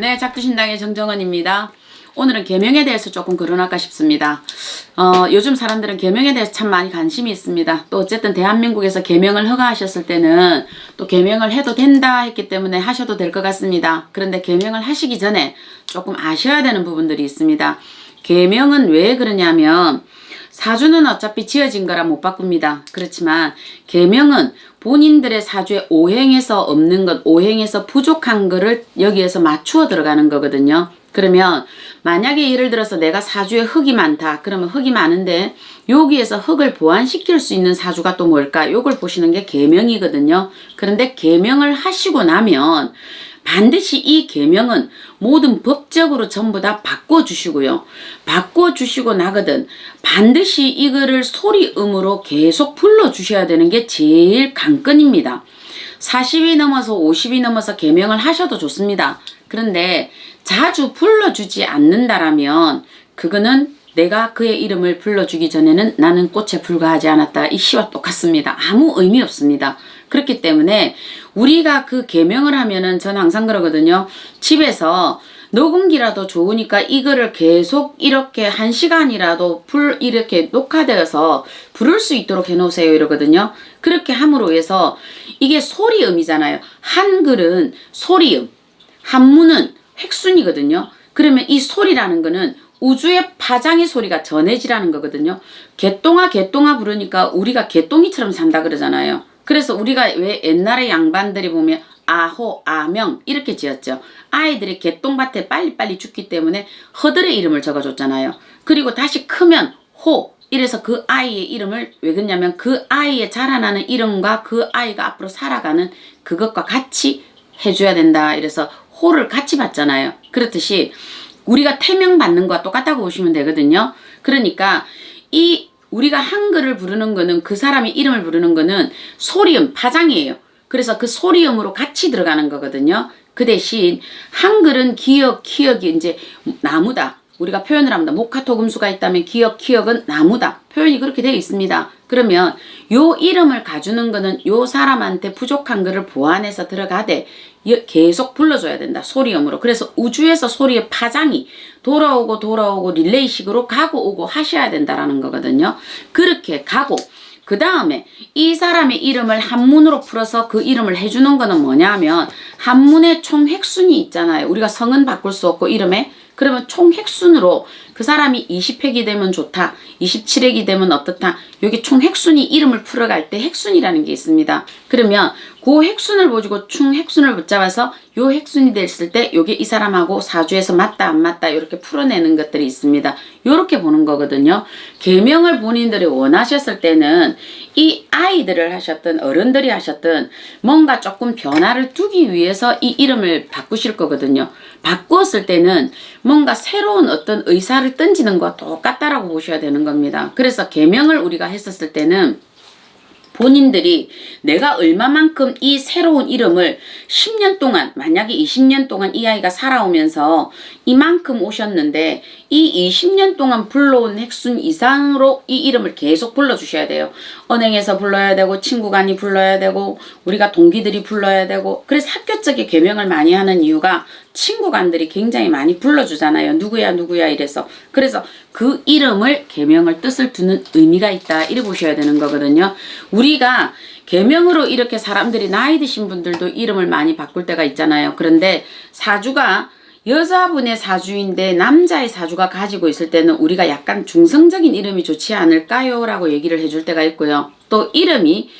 네, 작두신당의 정정원입니다. 오늘은 계명에 대해서 조금 거론할까 싶습니다. 어, 요즘 사람들은 계명에 대해서 참 많이 관심이 있습니다. 또 어쨌든 대한민국에서 계명을 허가하셨을 때는 또 계명을 해도 된다 했기 때문에 하셔도 될 것 같습니다. 그런데 계명을 하시기 전에 조금 아셔야 되는 부분들이 있습니다. 계명은 왜 그러냐면 사주는 어차피 지어진 거라 못 바꿉니다. 그렇지만 계명은 본인들의 사주에 오행에서 없는 것, 오행에서 부족한 거를 여기에서 맞추어 들어가는 거거든요. 그러면 만약에 예를 들어서 내가 사주에 흙이 많다. 그러면 흙이 많은데 여기에서 흙을 보완시킬 수 있는 사주가 또 뭘까? 요걸 보시는 게 계명이거든요. 그런데 계명을 하시고 나면 반드시 이 계명은 모든 법적으로 전부 다 바꿔주시고요. 바꿔주시고 나거든 반드시 이거를 소리음으로 계속 불러주셔야 되는 게 제일 관건입니다. 40이 넘어서 50이 넘어서 계명을 하셔도 좋습니다. 그런데 자주 불러주지 않는다라면 그거는 내가 그의 이름을 불러주기 전에는 나는 꽃에 불과하지 않았다. 이 시와 똑같습니다. 아무 의미 없습니다. 그렇기 때문에 우리가 그 계명을 하면은 전 항상 그러거든요. 집에서 녹음기라도 좋으니까 이거를 계속 이렇게 한 시간이라도 불 이렇게 녹화되어서 부를 수 있도록 해놓으세요 이러거든요. 그렇게 함으로 해서 이게 소리음이잖아요. 한글은 소리음, 한문은 획순이거든요. 그러면 이 소리라는 거는 우주의 파장의 소리가 전해지라는 거거든요. 개똥아 개똥아 부르니까 우리가 개똥이처럼 산다 그러잖아요. 그래서 우리가 왜 옛날에 양반들이 보면 아호, 아명 이렇게 지었죠. 아이들이 개똥밭에 빨리빨리 죽기 때문에 허들의 이름을 적어줬잖아요. 그리고 다시 크면 호 이래서 그 아이의 이름을 왜 그러냐면 그 아이의 자라나는 이름과 그 아이가 앞으로 살아가는 그것과 같이 해줘야 된다. 이래서 호를 같이 받잖아요. 그렇듯이 우리가 태명 받는 거와 똑같다고 보시면 되거든요. 그러니까 이 우리가 한글을 부르는 거는 그 사람의 이름을 부르는 거는 소리음, 파장이에요. 그래서 그 소리음으로 같이 들어가는 거거든요. 그 대신 한글은 기역, 키역이 이제 나무다. 우리가 표현을 합니다. 목화토금수가 있다면 기역, 키역은 나무다. 표현이 그렇게 되어 있습니다. 그러면 요 이름을 가주는 거는 요 사람한테 부족한 거를 보완해서 들어가되 계속 불러줘야 된다. 소리음으로. 그래서 우주에서 소리의 파장이 돌아오고 돌아오고 릴레이식으로 가고 오고 하셔야 된다라는 거거든요. 그렇게 가고 그 다음에 이 사람의 이름을 한문으로 풀어서 그 이름을 해주는 거는 뭐냐면 한문의 총 획순이 있잖아요. 우리가 성은 바꿀 수 없고 이름에 그러면 총 획순으로 그 사람이 20획이 되면 좋다. 27획이 되면 어떻다. 여기 총 획순이 이름을 풀어갈 때 획순이라는 게 있습니다. 그러면 그 획순을 보시고 총 획순을 붙잡아서 요 획순이 됐을 때 요게 이 사람하고 사주에서 맞다 안 맞다 이렇게 풀어내는 것들이 있습니다. 요렇게 보는 거거든요. 계명을 본인들이 원하셨을 때는 이 아이들을 하셨든 어른들이 하셨든 뭔가 조금 변화를 두기 위해서 이 이름을 바꾸실 거거든요. 바꾸었을 때는 뭔가 새로운 어떤 의사를 던지는 것과 똑같다라고 보셔야 되는 겁니다. 그래서 계명을 우리가 했었을 때는 본인들이 내가 얼마만큼 이 새로운 이름을 10년 동안 만약에 20년 동안 이 아이가 살아오면서 이만큼 오셨는데 이 20년 동안 불러온 획순 이상으로 이 이름을 계속 불러주셔야 돼요. 은행에서 불러야 되고 친구간이 불러야 되고 우리가 동기들이 불러야 되고 그래서 학교 쪽에 개명을 많이 하는 이유가 친구간들이 굉장히 많이 불러주잖아요. 누구야 누구야 이래서 그래서 그 이름을 개명을 뜻을 두는 의미가 있다 이래 보셔야 되는 거거든요. 우리 가 개명으로 이렇게 사람들이 나이 드신 분들도 이름을 많이 바꿀 때가 있잖아요. 그런데 사주가 여자분의 사주인데 남자의 사주가 가지고 있을 때는 우리가 약간 중성적인 이름이 좋지 않을까요? 라고 얘기를 해줄 때가 있고요. 또 이름이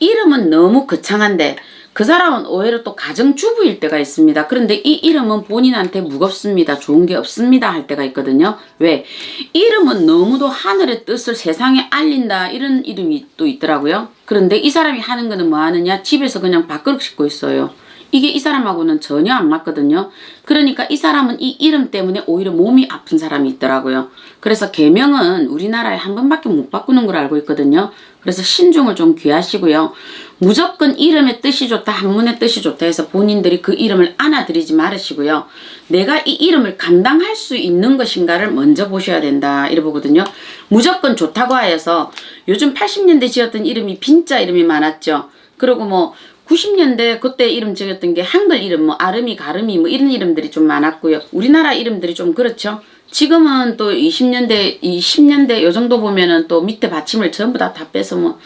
이름은 너무 거창한데 그 사람은 오히려 또 가정주부일 때가 있습니다. 그런데 이 이름은 본인한테 무겁습니다. 좋은 게 없습니다. 할 때가 있거든요. 왜? 이름은 너무도 하늘의 뜻을 세상에 알린다. 이런 이름이 또 있더라고요. 그런데 이 사람이 하는 거는 뭐 하느냐? 집에서 그냥 밥그릇 씻고 있어요. 이게 이 사람하고는 전혀 안 맞거든요. 그러니까 이 사람은 이 이름 때문에 오히려 몸이 아픈 사람이 있더라고요. 그래서 개명은 우리나라에 한 번밖에 못 바꾸는 걸 알고 있거든요. 그래서 신중을 좀 귀하시고요. 무조건 이름의 뜻이 좋다, 한문의 뜻이 좋다 해서 본인들이 그 이름을 안아드리지 말으시고요. 내가 이 이름을 감당할 수 있는 것인가를 먼저 보셔야 된다. 이래 보거든요. 무조건 좋다고 하여서 요즘 80년대 지었던 이름이 빈자 이름이 많았죠. 그리고 뭐 90년대 그때 이름 지었던 게 한글 이름 뭐 아름이 가름이 뭐 이런 이름들이 좀 많았고요. 우리나라 이름들이 좀 그렇죠. 지금은 또 20년대, 20년대 요 정도 보면은 또 밑에 받침을 전부 다 다 빼서 뭐,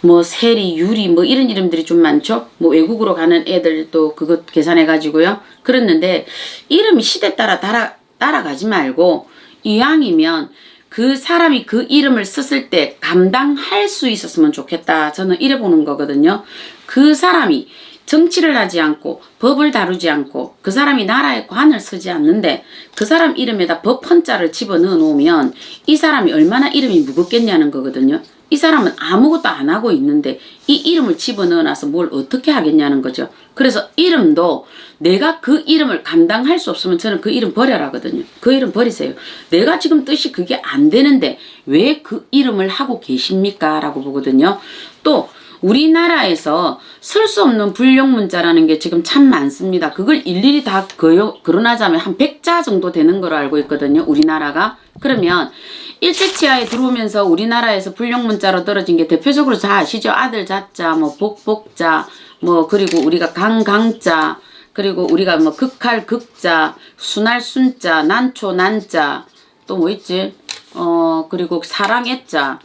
뭐 세리, 유리 뭐 이런 이름들이 좀 많죠. 뭐 외국으로 가는 애들도 그것 계산해 가지고요. 그랬는데 이름이 시대 따라 따라 따라가지 말고 이왕이면 그 사람이 그 이름을 썼을 때 감당할 수 있었으면 좋겠다. 저는 이래 보는 거거든요. 그 사람이 정치를 하지 않고 법을 다루지 않고 그 사람이 나라의 관을 쓰지 않는데 그 사람 이름에다 법 헌자를 집어넣어 놓으면 이 사람이 얼마나 이름이 무겁겠냐는 거거든요. 이 사람은 아무것도 안 하고 있는데 이 이름을 집어넣어 놔서 뭘 어떻게 하겠냐는 거죠. 그래서 이름도 내가 그 이름을 감당할 수 없으면 저는 그 이름 버려라거든요. 그 이름 버리세요. 내가 지금 뜻이 그게 안 되는데 왜 그 이름을 하고 계십니까? 라고 보거든요. 또 우리나라에서 쓸 수 없는 불용 문자라는 게 지금 참 많습니다. 그걸 일일이 다 거요, 거론하자면 한 100자 정도 되는 걸로 알고 있거든요. 우리나라가. 그러면 일제치하에 들어오면서 우리나라에서 불용 문자로 떨어진 게 대표적으로 다 아시죠? 아들 자자, 뭐 복복자, 뭐 그리고 우리가 강강자, 그리고 우리가 뭐 극할 극자, 순할 순자, 난초 난자, 또 뭐 있지? 어, 그리고 사랑애자,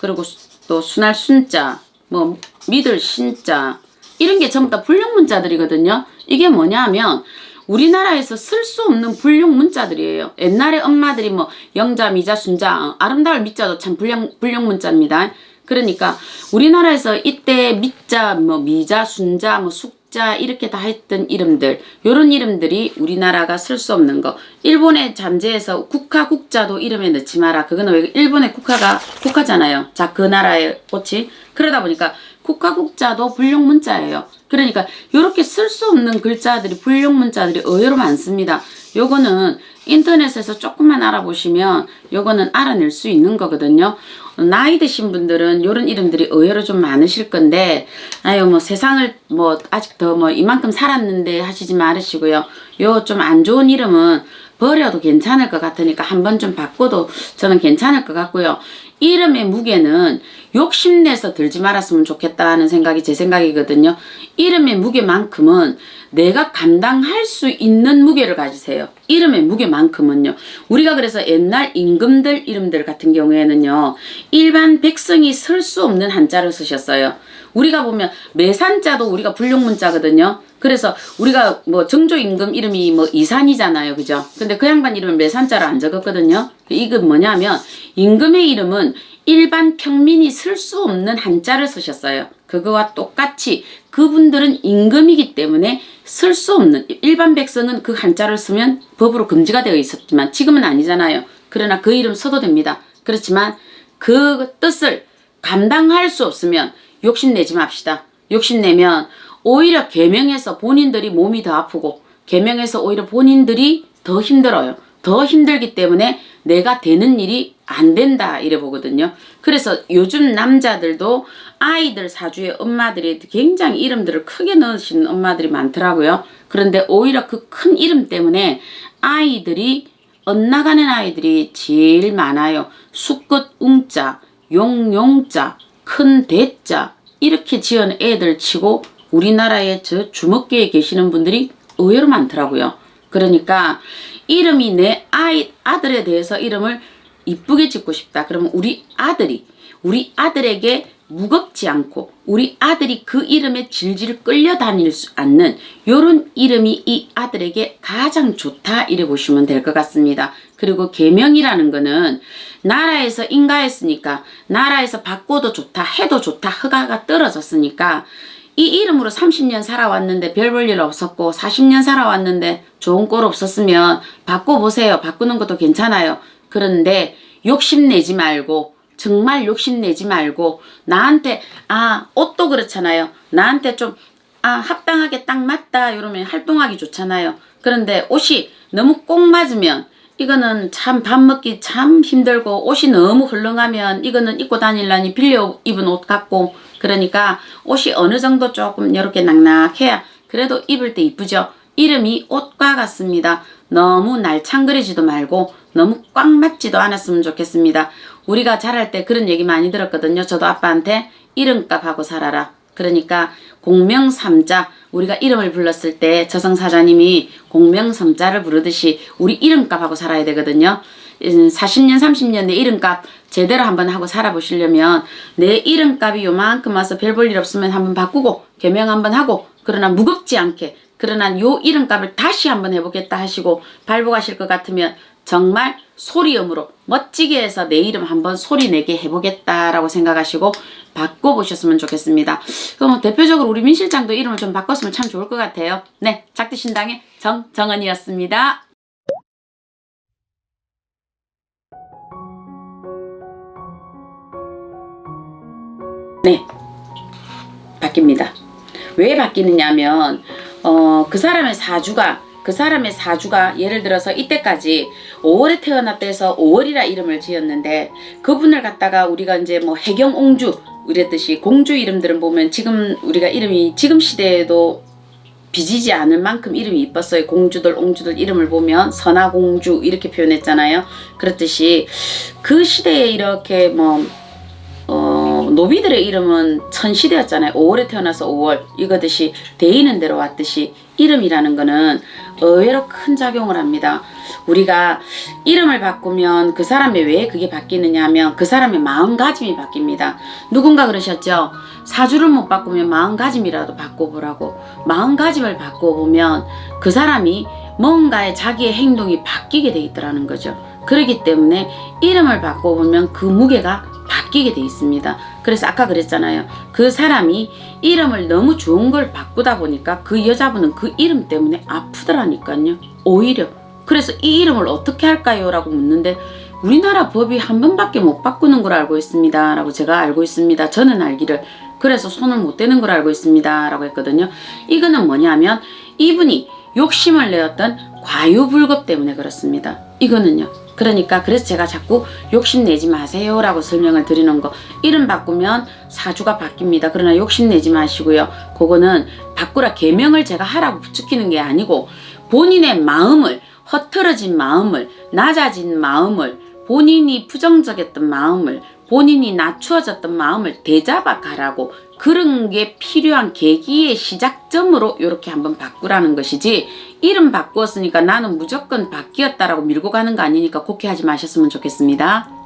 그리고 수- 또 순할 순자, 뭐 믿을 신자 이런 게 전부 다 불용 문자들이거든요. 이게 뭐냐면 우리나라에서 쓸 수 없는 불용 문자들이에요. 옛날에 엄마들이 뭐 영자, 미자, 순자, 어, 아름다울 미자도 참 불용 불용 문자입니다. 그러니까 우리나라에서 이때 미자, 뭐 미자, 순자, 뭐 숙 자 이렇게 다 했던 이름들, 요런 이름들이 우리나라가 쓸 수 없는 거. 일본의 잠재에서 국화 국자도 이름에 넣지 마라. 그거는 왜 일본의 국화가 국화잖아요. 자, 그 나라의 꽃이 그러다 보니까 국화 국자도 불용 문자예요. 그러니까 요렇게 쓸 수 없는 글자들이 불용 문자들이 의외로 많습니다. 요거는 인터넷에서 조금만 알아보시면 요거는 알아낼 수 있는 거거든요. 나이 드신 분들은 요런 이름들이 의외로 좀 많으실 건데 아유 뭐 세상을 뭐 아직 더 뭐 이만큼 살았는데 하시지 말으시고요. 요 좀 안 좋은 이름은 버려도 괜찮을 것 같으니까 한번 좀 바꿔도 저는 괜찮을 것 같고요. 이름의 무게는 욕심내서 들지 말았으면 좋겠다는 생각이 제 생각이거든요. 이름의 무게만큼은 내가 감당할 수 있는 무게를 가지세요. 이름의 무게만큼은요. 우리가 그래서 옛날 임금들 이름들 같은 경우에는요. 일반 백성이 쓸 수 없는 한자를 쓰셨어요. 우리가 보면 매산자도 우리가 불용문자거든요. 그래서 우리가 뭐 정조 임금 이름이 뭐 이산이잖아요. 그죠? 근데 그 양반 이름은 매산자를 안 적었거든요. 이건 뭐냐면 임금의 이름은 일반 평민이 쓸 수 없는 한자를 쓰셨어요. 그거와 똑같이 그분들은 임금이기 때문에 쓸 수 없는 일반 백성은 그 한자를 쓰면 법으로 금지가 되어 있었지만 지금은 아니잖아요. 그러나 그 이름 써도 됩니다. 그렇지만 그 뜻을 감당할 수 없으면 욕심내지 맙시다. 욕심내면 오히려 개명해서 본인들이 몸이 더 아프고 개명해서 오히려 본인들이 더 힘들어요. 더 힘들기 때문에 내가 되는 일이 안 된다 이래 보거든요. 그래서 요즘 남자들도 아이들 사주에 엄마들이 굉장히 이름들을 크게 넣으시는 엄마들이 많더라고요. 그런데 오히려 그 큰 이름 때문에 아이들이 엇나가는 아이들이 제일 많아요. 수끝 웅자, 용용자, 큰 대자 이렇게 지은 애들 치고 우리나라에 저 주먹계에 계시는 분들이 의외로 많더라고요. 그러니까 이름이 내 아이 아들에 대해서 이름을 이쁘게 짓고 싶다. 그러면 우리 아들이 우리 아들에게 무겁지 않고 우리 아들이 그 이름에 질질 끌려다닐 수 않는 요런 이름이 이 아들에게 가장 좋다 이래 보시면 될 것 같습니다. 그리고 계명이라는 거는 나라에서 인가했으니까 나라에서 바꿔도 좋다 해도 좋다 허가가 떨어졌으니까 이 이름으로 30년 살아왔는데 별 볼 일 없었고 40년 살아왔는데 좋은 꼴 없었으면 바꿔보세요. 바꾸는 것도 괜찮아요. 그런데 욕심내지 말고 정말 욕심내지 말고 나한테 아 옷도 그렇잖아요. 나한테 좀 아 합당하게 딱 맞다 이러면 활동하기 좋잖아요. 그런데 옷이 너무 꼭 맞으면 이거는 참 밥 먹기 참 힘들고 옷이 너무 헐렁하면 이거는 입고 다닐라니 빌려 입은 옷 같고 그러니까 옷이 어느 정도 조금 이렇게 낙낙해야 그래도 입을 때 이쁘죠. 이름이 옷과 같습니다. 너무 날창거리지도 말고 너무 꽉 맞지도 않았으면 좋겠습니다. 우리가 자랄 때 그런 얘기 많이 들었거든요. 저도 아빠한테 이름값 하고 살아라. 그러니까 공명삼자 우리가 이름을 불렀을 때 저승사자님이 공명삼자를 부르듯이 우리 이름값하고 살아야 되거든요. 음, 40년 30년 내 이름값 제대로 한번 하고 살아보시려면 내 이름값이 요만큼 와서 별 볼 일 없으면 한번 바꾸고 개명 한번 하고 그러나 무겁지 않게 그러나 요 이름값을 다시 한번 해보겠다 하시고 발복하실 것 같으면 정말 소리음으로 멋지게 해서 내 이름 한번 소리 내게 해보겠다라고 생각하시고 바꿔보셨으면 좋겠습니다. 그럼 대표적으로 우리 민 실장도 이름을 좀 바꿨으면 참 좋을 것 같아요. 네, 작디신당의 정정은이었습니다. 네, 바뀝니다. 왜 바뀌느냐면 어, 그 사람의 사주가 그 사람의 사주가 예를 들어서 이때까지 5월에 태어났다 해서 5월이라 이름을 지었는데 그분을 갖다가 우리가 이제 뭐 해경옹주 이랬듯이 공주 이름들은 보면 지금 우리가 이름이 지금 시대에도 비지지 않을 만큼 이름이 이뻤어요. 공주들, 옹주들 이름을 보면 선화공주 이렇게 표현했잖아요. 그렇듯이 그 시대에 이렇게 뭐 어, 노비들의 이름은 천시대였잖아요. 5월에 태어나서 5월 이거듯이 대이는 대로 왔듯이 이름이라는 거는 의외로 큰 작용을 합니다. 우리가 이름을 바꾸면 그 사람의 왜 그게 바뀌느냐 하면 그 사람의 마음가짐이 바뀝니다. 누군가 그러셨죠? 사주를 못 바꾸면 마음가짐이라도 바꿔보라고. 마음가짐을 바꿔보면 그 사람이 뭔가에 자기의 행동이 바뀌게 돼 있더라는 거죠. 그렇기 때문에 이름을 바꿔보면 그 무게가 바뀌게 돼 있습니다. 그래서 아까 그랬잖아요. 그 사람이 이름을 너무 좋은 걸 바꾸다 보니까 그 여자분은 그 이름 때문에 아프더라니까요. 오히려. 그래서 이 이름을 어떻게 할까요? 라고 묻는데 우리나라 법이 한 번밖에 못 바꾸는 걸 알고 있습니다. 라고 제가 알고 있습니다. 저는 알기를. 그래서 손을 못 대는 걸 알고 있습니다. 라고 했거든요. 이거는 뭐냐면 이분이 욕심을 내었던 과유불급 때문에 그렇습니다. 이거는요. 그러니까 그래서 제가 자꾸 욕심내지 마세요 라고 설명을 드리는 거 이름 바꾸면 사주가 바뀝니다. 그러나 욕심내지 마시고요. 그거는 바꾸라 개명을 제가 하라고 부추기는 게 아니고 본인의 마음을 허틀어진 마음을 낮아진 마음을 본인이 부정적이었던 마음을 본인이 낮추어졌던 마음을 되잡아 가라고 그런 게 필요한 계기의 시작점으로 이렇게 한번 바꾸라는 것이지 이름 바꾸었으니까 나는 무조건 바뀌었다라고 밀고 가는 거 아니니까 곡해하지 마셨으면 좋겠습니다.